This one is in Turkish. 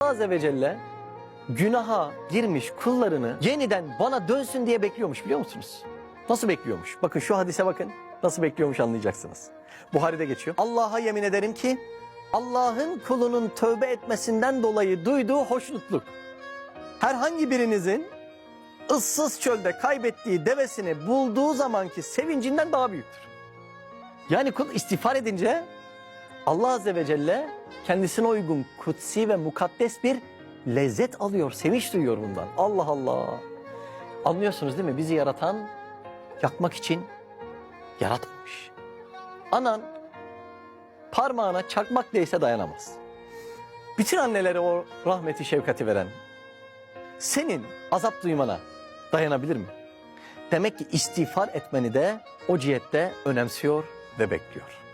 Azze ve Celle günaha girmiş kullarını yeniden bana dönsün diye bekliyormuş biliyor musunuz? Nasıl bekliyormuş? Bakın şu hadise bakın. Nasıl bekliyormuş anlayacaksınız. Buhari'de geçiyor. Allah'a yemin ederim ki Allah'ın kulunun tövbe etmesinden dolayı duyduğu hoşnutluk herhangi birinizin ıssız çölde kaybettiği devesini bulduğu zamanki sevincinden daha büyüktür. Yani kul istiğfar edince Allah Azze ve Celle kendisine uygun kutsi ve mukaddes bir lezzet alıyor, sevinç duyuyor bundan. Allah Allah. Anlıyorsunuz değil mi? Bizi yaratan yakmak için yaratmamış. Anan parmağına çakmak değse dayanamaz. Bütün annelere o rahmeti, şefkati veren senin azap duymana dayanabilir mi? Demek ki istiğfar etmeni de o cihette önemsiyor ve bekliyor.